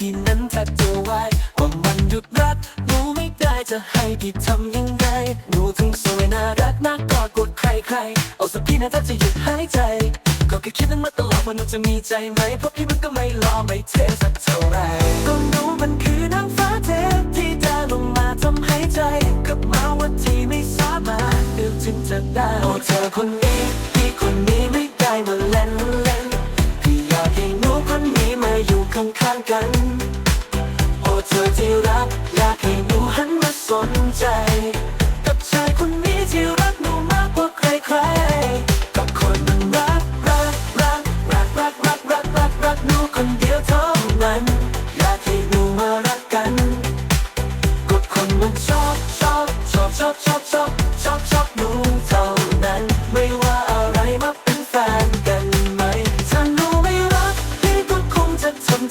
พี่นั้นแทบจะวายว่ามันหยุดรักหนูไม่ได้จะให้พี่ทำยังไงหนูถึงสวยน่ารักน่ากอดกดใครใครเอาสักพี่นะถ้าจะหยุดหายใจ ก็แค่คิดนั้นมาตลอดมัาหนูจะมีใจไหมเพราะพี่มันก็ไม่รอไม่เทสักเท่าไรก็หนูมันคือนางฟ้าเทพที่ดาลงมาทำให้ใจกับมาวันที่ไม่สามารถเอื้อมถึงจะได้โอ้เธอคนนี้ มาอยู่ข้างๆกัน โอ้เธอที่รัก อยากให้หนูหันมาสนใจ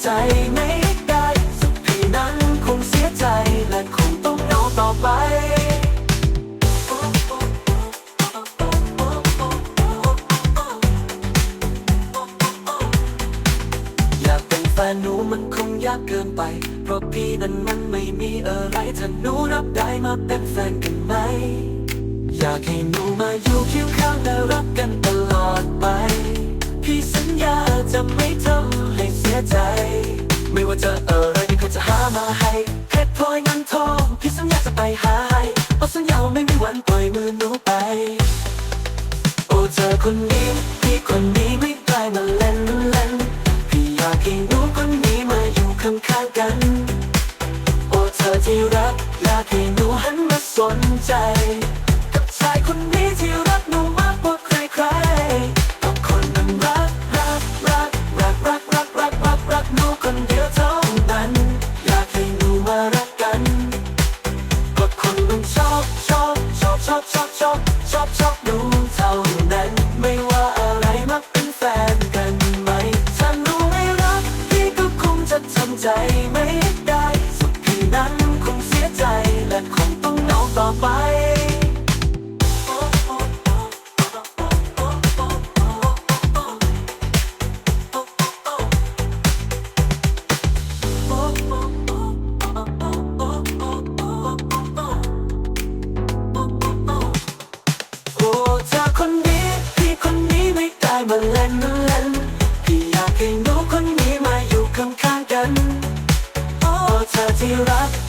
ใจไม่ได้สุดพี่นั้นคงเสียใจและคงต้องเหงาต่อไปอยากเป็นแฟนหนูมันคงยากเกินไป เพราะพี่นั้นมันไม่มีอะไรถ้าหนูรับได้มาเป็นแฟนกันไหม อยากให้หนูมาอยู่ ว่าจะอะไรพี่ก็จะหามาให้เพชรพลอยเงินทองพี่สัญญาจะไปหาให้เพราสัญญาไม่มีวันปล่อยมือหนูไป โอ้เธอคนนี้พี่คนนี้ไม่ได้มาเล่นเล่นพี่อยากให้หนูคนนี้มาอยู่ข้างๆกัน โอ้เธอที่รักอยากให้หนูหันมาสนใจ กับชายคนนี้ที่รักหนู อบชอบชอบชอบชอบดูเท่านั้น ไม่ว่าอะไรมักเป็นแฟนกันไหมถ้ารู้ไม่รักพี่ก็คงจะทำใจ you up